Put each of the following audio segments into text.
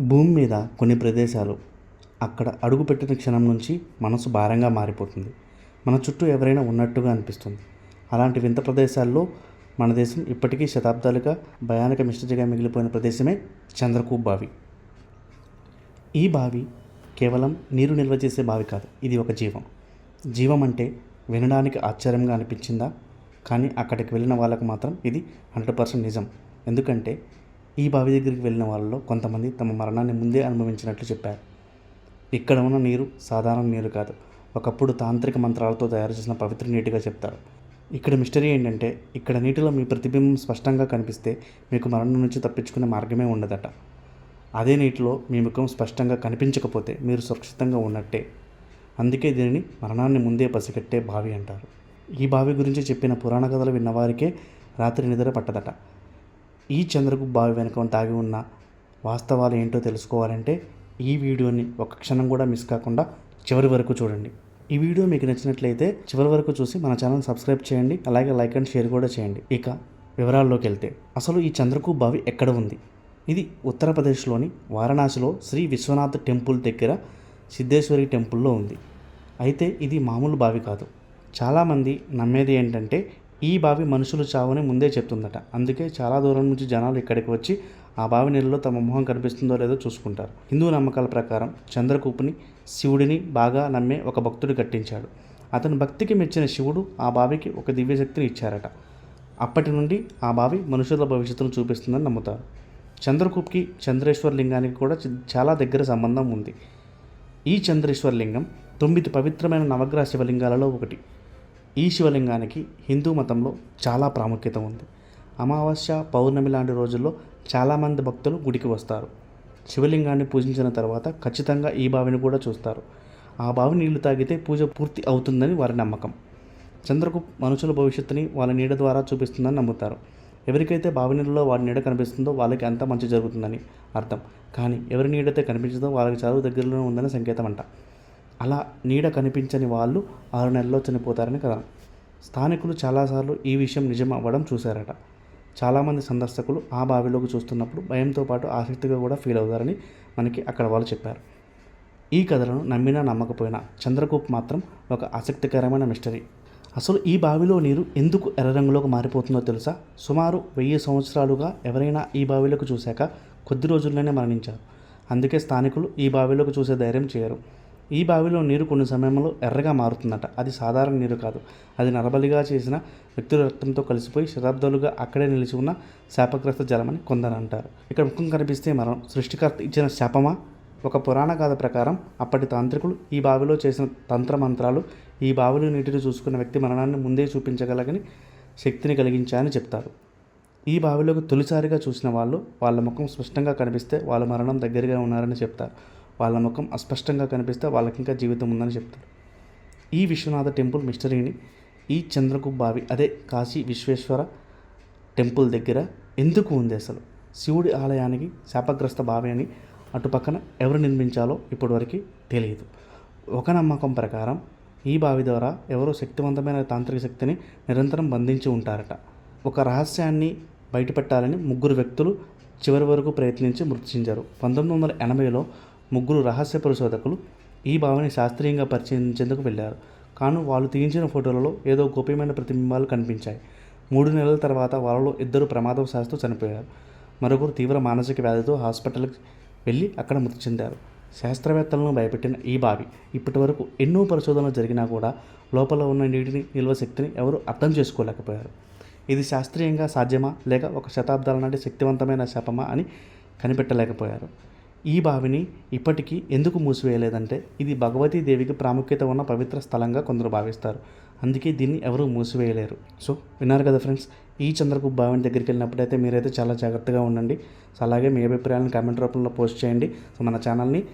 భూమి మీద కొన్ని ప్రదేశాలు అక్కడ అడుగుపెట్టిన క్షణం నుంచి మనసు భారంగా మారిపోతుంది. మన చుట్టూ ఎవరైనా ఉన్నట్టుగా అనిపిస్తుంది. అలాంటి వింత ప్రదేశాల్లో మన దేశం ఇప్పటికీ శతాబ్దాలుగా భయానక మిస్టరీగా మిగిలిపోయిన ప్రదేశమే చంద్రకూప్ బావి. ఈ బావి కేవలం నీరు నిల్వ చేసే బావి కాదు ఇది ఒక జీవం. జీవం అంటే వినడానికి ఆశ్చర్యంగా అనిపించిందా? కానీ అక్కడికి వెళ్ళిన వాళ్ళకు మాత్రం ఇది హండ్రెడ్ పర్సెంట్ నిజం. ఎందుకంటే ఈ బావి దగ్గరికి వెళ్ళిన వాళ్ళలో కొంతమంది తమ మరణాన్ని ముందే అనుభవించినట్లు చెప్పారు. ఇక్కడ ఉన్న నీరు సాధారణ నీరు కాదు. ఒకప్పుడు తాంత్రిక మంత్రాలతో తయారు చేసిన పవిత్ర నీటిగా చెప్తారు. ఇక్కడ మిస్టరీ ఏంటంటే ఇక్కడ నీటిలో మీ ప్రతిబింబం స్పష్టంగా కనిపిస్తే మీకు మరణం నుంచి తప్పించుకునే మార్గమే ఉండదట. అదే నీటిలో మీ ముఖం స్పష్టంగా కనిపించకపోతే మీరు సురక్షితంగా ఉన్నట్టే. అందుకే దీనిని మరణాన్ని ముందే పసిగట్టే బావి అంటారు. ఈ బావి గురించి చెప్పిన పురాణ కథలు విన్నవారికే రాత్రి నిద్ర పట్టదట. ఈ చంద్రకు బావి వెనుక దాగి ఉన్న వాస్తవాలు ఏంటో తెలుసుకోవాలంటే ఈ వీడియోని ఒక క్షణం కూడా మిస్ కాకుండా చివరి వరకు చూడండి. ఈ వీడియో మీకు నచ్చినట్లయితే చివరి వరకు చూసి మన ఛానల్ సబ్స్క్రైబ్ చేయండి అలాగే లైక్ అండ్ షేర్ కూడా చేయండి. ఇక వివరాల్లోకి వెళ్తే అసలు ఈ చంద్రకు బావి ఎక్కడ ఉంది? ఇది ఉత్తరప్రదేశ్లోని వారణాసిలో శ్రీ విశ్వనాథ్ టెంపుల్ దగ్గర సిద్ధేశ్వరి టెంపుల్లో ఉంది. అయితే ఇది మామూలు బావి కాదు. చాలామంది నమ్మేది ఏంటంటే ఈ బావి మనుషులు చావని ముందే చెప్తుందట. అందుకే చాలా దూరం నుంచి జనాలు ఇక్కడికి వచ్చి ఆ బావి నీళ్ళలో తమ మొహం కనిపిస్తుందో లేదో చూసుకుంటారు. హిందూ నమ్మకాల ప్రకారం చంద్రకూపుని శివుడిని బాగా నమ్మే ఒక భక్తుడు కట్టించాడు. అతని భక్తికి మెచ్చిన శివుడు ఆ బావికి ఒక దివ్యశక్తిని ఇచ్చారట. అప్పటి నుండి ఆ బావి మనుషుల భవిష్యత్తును చూపిస్తుందని నమ్ముతారు. చంద్రకూప్కి చంద్రేశ్వర లింగానికి కూడా చాలా దగ్గర సంబంధం ఉంది. ఈ చంద్రేశ్వర లింగం తొమ్మిది పవిత్రమైన నవగ్రహ శివలింగాలలో ఒకటి. ఈ శివలింగానికి హిందూ మతంలో చాలా ప్రాముఖ్యత ఉంది. అమావాస్య పౌర్ణమి లాంటి రోజుల్లో చాలామంది భక్తులు గుడికి వస్తారు. శివలింగాన్ని పూజించిన తర్వాత ఖచ్చితంగా ఈ బావిని కూడా చూస్తారు. ఆ బావి నీళ్ళు తాగితే పూజ పూర్తి అవుతుందని వారి నమ్మకం. చంద్రకు మనుషుల భవిష్యత్తుని వాళ్ళ నీడ ద్వారా చూపిస్తుందని నమ్ముతారు. ఎవరికైతే బావి నీళ్ళలో వాడి నీడ కనిపిస్తుందో వాళ్ళకి అంత మంచి జరుగుతుందని అర్థం. కానీ ఎవరి నీడైతే కనిపించదో వాళ్ళకి చదువు దగ్గరలో ఉందని సంకేతం అంట అలా నీడ కనిపించని వాళ్ళు ఆరు నెలల్లో చనిపోతారని కదా. స్థానికులు చాలాసార్లు ఈ విషయం నిజం అవ్వడం చూశారట. చాలామంది సందర్శకులు ఆ బావిలోకి చూస్తున్నప్పుడు భయంతో పాటు ఆసక్తిగా కూడా ఫీల్ అవుతారని మనకి అక్కడ వాళ్ళు చెప్పారు. ఈ కథలను నమ్మినా నమ్మకపోయినా చంద్రకూప్ మాత్రం ఒక ఆసక్తికరమైన మిస్టరీ. అసలు ఈ బావిలో నీరు ఎందుకు ఎర్ర రంగులోకి మారిపోతుందో తెలుసా? సుమారు వెయ్యి సంవత్సరాలుగా ఎవరైనా ఈ బావిలోకి చూశాక కొద్ది రోజుల్లోనే మరణించారు. అందుకే స్థానికులు ఈ బావిలోకి చూసే ధైర్యం చేయరు. ఈ బావిలో నీరు కొన్ని సమయంలో ఎర్రగా మారుతుందట. అది సాధారణ నీరు కాదు. అది నరబలిగా చేసిన వ్యక్తుల రక్తంతో కలిసిపోయి శతాబ్దాలుగా అక్కడే నిలిచి ఉన్న శాపగ్రస్త జలమని కొందరు అంటారు. ఇక్కడ ముఖం కనిపిస్తే మరణం సృష్టికర్త ఇచ్చిన శాపమా? ఒక పురాణ కథ ప్రకారం అప్పటి తాంత్రికులు ఈ బావిలో చేసిన తంత్ర మంత్రాలు ఈ బావిలో నీటిని చూసుకున్న వ్యక్తి మరణాన్ని ముందే చూపించగలగని శక్తిని కలిగించాయని చెప్తారు. ఈ బావిలోకి తొలిసారిగా చూసిన వాళ్ళు వాళ్ళ ముఖం స్పష్టంగా కనిపిస్తే వాళ్ళ మరణం దగ్గరగా ఉన్నారని చెప్తారు. వాళ్ళ ముఖం అస్పష్టంగా కనిపిస్తే వాళ్ళకి ఇంకా జీవితం ఉందని చెప్తారు. ఈ విశ్వనాథ టెంపుల్ మిస్టరీని ఈ చంద్రకు బావి అదే కాశీ విశ్వేశ్వర టెంపుల్ దగ్గర ఎందుకు ఉంది అసలు? శివుడి ఆలయానికి శాపగ్రస్త బావి అని అటుపక్కన ఎవరు నిర్మించాలో ఇప్పటివరకు తెలియదు. ఒక నమ్మకం ప్రకారం ఈ బావి ద్వారా ఎవరో శక్తివంతమైన తాంత్రిక శక్తిని నిరంతరం బంధించి ఉంటారట. ఒక రహస్యాన్ని బయటపెట్టాలని ముగ్గురు వ్యక్తులు చివరి వరకు ప్రయత్నించి మృతి చెందారు పంతొమ్మిది వందల ఎనభైలో ముగ్గురు రహస్య పరిశోధకులు ఈ భావని శాస్త్రీయంగా పరిశీలించేందుకు వెళ్ళారు. కాను వాళ్ళు తీయించిన ఫోటోలలో ఏదో గోప్యమైన ప్రతిబింబాలు కనిపించాయి. మూడు నెలల తర్వాత వాళ్ళలో ఇద్దరు శాస్త్రం చనిపోయారు. మరొకరు తీవ్ర మానసిక వ్యాధితో హాస్పిటల్కి వెళ్ళి అక్కడ మృతి చెందారు. శాస్త్రవేత్తలను భయపెట్టిన ఈ బావి ఇప్పటి వరకు ఎన్నో పరిశోధనలు జరిగినా కూడా లోపల ఉన్న నీటిని నిల్వ శక్తిని ఎవరు అర్థం చేసుకోలేకపోయారు. ఇది శాస్త్రీయంగా సాధ్యమా? లేక ఒక శతాబ్దాల నాటి శక్తివంతమైన శాపమా అని కనిపెట్టలేకపోయారు. ఈ బావిని ఇప్పటికీ ఎందుకు మూసివేయలేదంటే ఇది భగవతీ దేవికి ప్రాముఖ్యత ఉన్న పవిత్ర స్థలంగా కొందరు భావిస్తారు. అందుకే దీన్ని ఎవరూ మూసివేయలేరు. సో విన్నారు కదా ఫ్రెండ్స్? ఈ చంద్రకు బావిని దగ్గరికి వెళ్ళినప్పుడైతే మీరైతే చాలా జాగ్రత్తగా ఉండండి. సో అలాగే మీ అభిప్రాయాలను కామెంట్ రూపంలో పోస్ట్ చేయండి. సో మన ఛానల్ని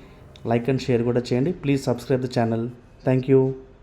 లైక్ అండ్ షేర్ కూడా చేయండి. Please subscribe the channel. Thank you.